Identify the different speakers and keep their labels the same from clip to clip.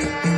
Speaker 1: Thank you.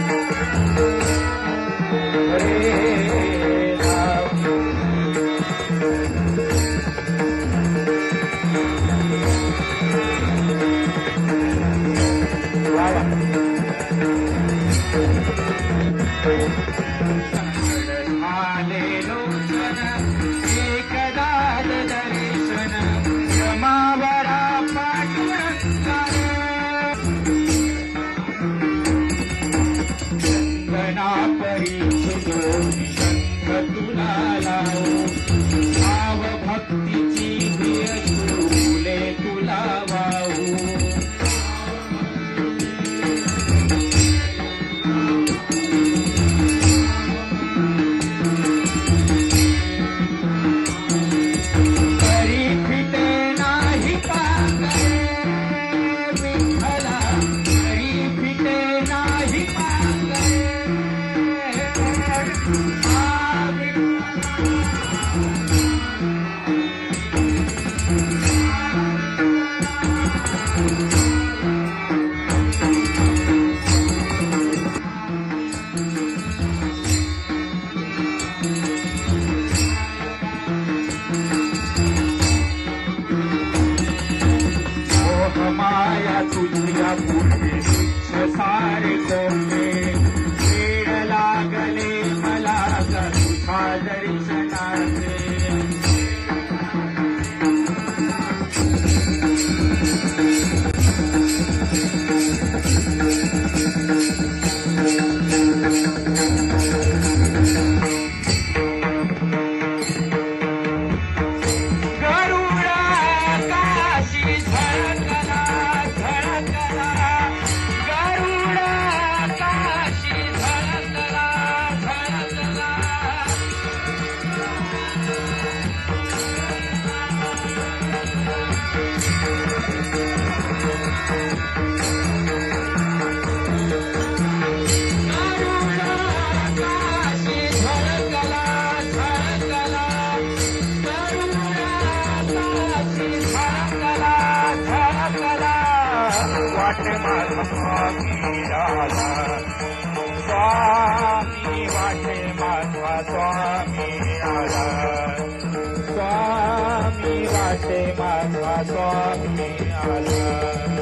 Speaker 1: Maya, tu ya puri, she sari tomi. वाट माधवा स्वामी वाटे माधवा स्वामी आला. स्वामी वाटे माधवा स्वामी आला.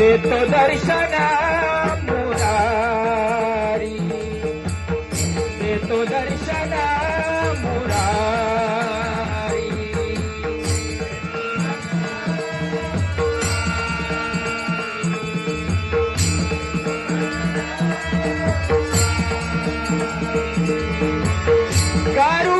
Speaker 1: de todo Arizona Murari. De todo Arizona Murari. Caru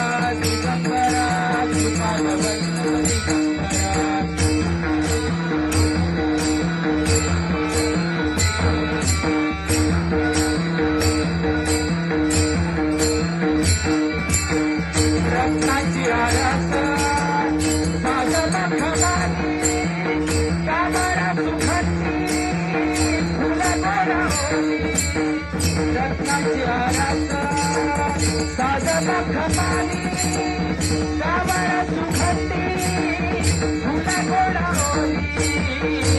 Speaker 1: रत्नाची आरस साजला खमानी कामरा सुखाची फुलं गोडावली झुळूक